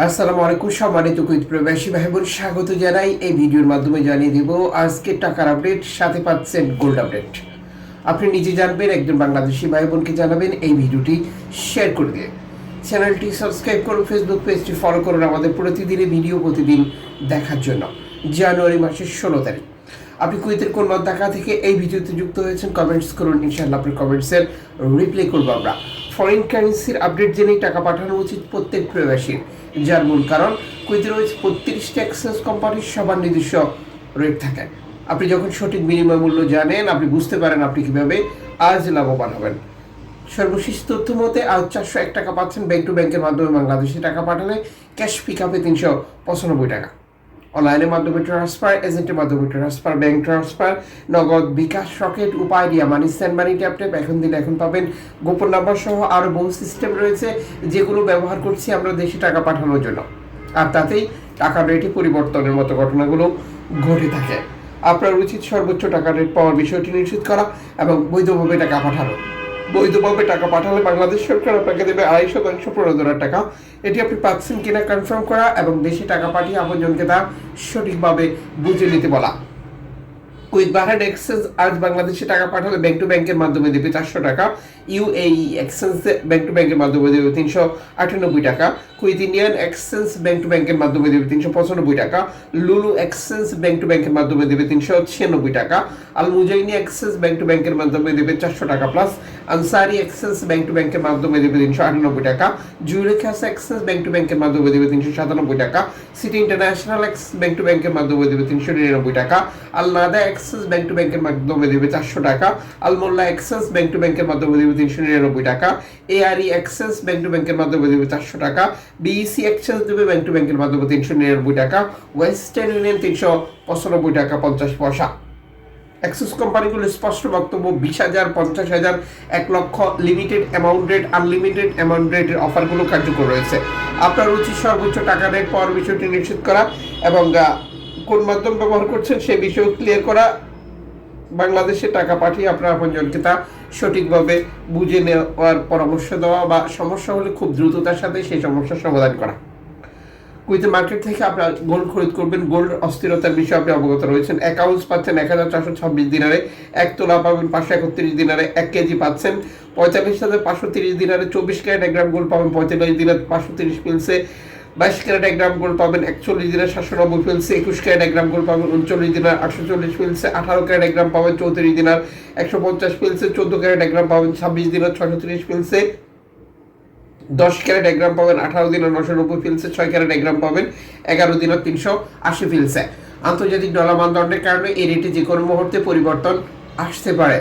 আসসালামু আলাইকুম, সম্মানিত কুইত প্রবাসী ভাই বোন স্বাগত জানাই এই ভিডিওর মাধ্যমে জানিয়ে দিব আজকে টাকার আপডেট, সাথে পাচ্ছেন গোল্ড আপডেট আপনি নিজে জানবেন, একজন বাংলাদেশি ভাই বোনকে জানাবেন এই ভিডিওটি শেয়ার করে দিয়ে। চ্যানেলটি সাবস্ক্রাইব করুন ফেসবুক পেজটি ফলো করুন আমাদের প্রতিদিনের ভিডিও প্রতিদিন দেখার জন্য। জানুয়ারি মাসের ষোলো তারিখ। আপনি কুয়েতের কোন ঢাকা থেকে এই ভিডিওতে যুক্ত হয়েছেন কমেন্টস করুন, ইনশাআল্লাহ আপনার কমেন্টসের রিপ্লাই করব আমরা। ফরেন কারেন্সির আপডেট জেনেই টাকা পাঠানো উচিত প্রত্যেক প্রবাসীর। যার মূল কারণ, কুয়েতে রয়েছে বত্রিশটি এক্সচেঞ্জ কোম্পানির সবার নিজস্ব রেট থাকে। আপনি যখন সঠিক বিনিময় মূল্য জানেন, আপনি বুঝতে পারেন আপনি কীভাবে আজ লাভবান হবেন। সর্বশেষ তথ্য মতে, আজ চারশো এক টাকা পাচ্ছেন ব্যাংক টু ব্যাংকের মাধ্যমে বাংলাদেশে টাকা পাঠালে ক্যাশ পিক আপে তিনশো পঁচানব্বই টাকা। অনলাইনের মাধ্যমে ট্রান্সফার এজেন্টের মাধ্যমে ট্রান্সফার ব্যাংক ট্রান্সফার নগদ বিকাশ রকেট উপায় দিয়া money send money tap tap এখন দিলে এখন পাবেন। গোপন নাম্বার সহ আরও বহু সিস্টেম রয়েছে, যেগুলো ব্যবহার করছি আমরা দেশে টাকা পাঠানোর জন্য। আর তাতেই টাকার রেটে পরিবর্তনের মতো ঘটনাগুলো ঘটে থাকে। আপনার উচিত সর্বোচ্চ টাকা রেট পাওয়ার বিষয়টি নিশ্চিত করা এবং বৈধভাবে টাকা পাঠানো। বৈধভাবে টাকা পাঠালে বাংলাদেশ সরকার আপনাকে দেবে আড়াই শতাংশ প্রণোদনার টাকা। এটি আপনি পাচ্ছেন কিনা কনফার্ম করা এবং বেশি টাকা পাঠিয়ে আপনজনকে তা সঠিকভাবে বুঝে নিতে বলা। কুইথ বাহারান এক্সচেঞ্জ আজ বাংলাদেশে টাকা পাঠালে ব্যাংক টু ব্যাংকের মাধ্যমে দেবে চারশো টাকা। ইউএই এক্সচেঞ্জ ব্যাংক টু ব্যাংকের মাধ্যমে দেবে তিনশো আটানব্বই টাকা। কুইথ ইন্ডিয়ান এক্সচেঞ্জ ব্যাংক টু ব্যাংকের মাধ্যমে দেবে তিনশো পঁচানব্বই টাকা। লুলু এক্সচেঞ্জ ব্যাংক টু ব্যাংকের মাধ্যমে দেবে তিনশো ছিয়ানব্বই টাকা। Al Muzaini exchange bank to ব্যাংকের মাধ্যমে দেবে চারশো টাকা plus Ansari exchange bank to ব্যাংকের মাধ্যমে দেবে তিনশো আটানব্বই টাকা। জুয়েলেখাস এক্সচেঞ্জ ব্যাংক টু ব্যাংকের মাধ্যমে দেবে তিনশো সাতানব্বই টাকা। City international exchange bank to ব্যাংকের মাধ্যমে দেবে তিনশো নিরানব্বই টাকা। Al Nada exchange bank to ব্যাংকের মাধ্যমে দেবে চারশো টাকা। Al Mulla exchange bank to ব্যাংকের মাধ্যমে দেবে তিনশো নিরানব্বই টাকা। এআরই এক্সচেঞ্জ ব্যাংক টু ব্যাংকের মাধ্যমে দেবে চারশো টাকা। বিইসি এক্সচেঞ্জ দেবে ব্যাংক টু ব্যাংকের মাধ্যমে তিনশো নিরানব্বই টাকা। ওয়েস্টার্ন ইউনিয়ন তিনশো পঁচানব্বই টাকা পঞ্চাশ পয়সা। অ্যাক্সিস কোম্পানিগুলো স্পষ্ট বক্তব্য, বিশ হাজার, পঞ্চাশ হাজার, এক লক্ষ limited amount rate unlimited amount রেটের অফারগুলো কার্যকর রয়েছে। আপনার উচিত সর্বোচ্চ টাকা রেট পাওয়ার বিষয়টি নিশ্চিত করা এবং কোন মাধ্যম ব্যবহার করছেন সে বিষয় ক্লিয়ার করা। বাংলাদেশে টাকা পাঠিয়ে আপনার আপনজনকে তা সঠিকভাবে বুঝে নেওয়ার পরামর্শ দেওয়া বা সমস্যা হলে খুব দ্রুততার সাথে সেই সমস্যার সমাধান করা। কুইতে মার্কেট থেকে আপনার গোল্ড খরিদ করবেন। গোল্ড অস্থিরতার বিষয়ে আপনি অবগত রয়েছেন। এক আউন্স পাচ্ছেন এক হাজার চারশো ছাব্বিশ দিনারে। এক তোলা পাবেন পাঁচশো একত্রিশ দিনারে। এক কেজি পাচ্ছেন পঁয়তাল্লিশ হাজার পাঁচশো তিরিশ দিনারে। চব্বিশ ক্যারেট এক গ্রাম গোল্ড পাবেন পঁয়তাল্লিশ দিনার। পাঁচশো তিরিশ পিলসে বাইশ ক্যারেট এক গ্রাম গোল্ড পাবেন একচল্লিশ দিনের সাতশো নব্বই পিলসে একুশ ক্যারেট এক গ্রাম গোল্ড পাবেন উনচল্লিশ দিনার আটশো চল্লিশ পিলসে আঠারো ক্যারেট এক গ্রাম পাবেন চৌত্রিশ দিনার একশো পঞ্চাশ পিলসে চোদ্দ ক্যারেট এক গ্রাম পাবেন ছাব্বিশ দিনার ছশো তিরিশ পিলসে দশ ক্যারেট এক গ্রাম পাবেন আঠারো দিনের নশো নব্বই ফিলসে ছয় ক্যারেট এক গ্রাম পাবেন এগারো দিনের তিনশো আশি ফিলসে আন্তর্জাতিক ডলার মানদণ্ডের কারণে এই রেটে যে কোনো মুহূর্তে পরিবর্তন আসতে পারে।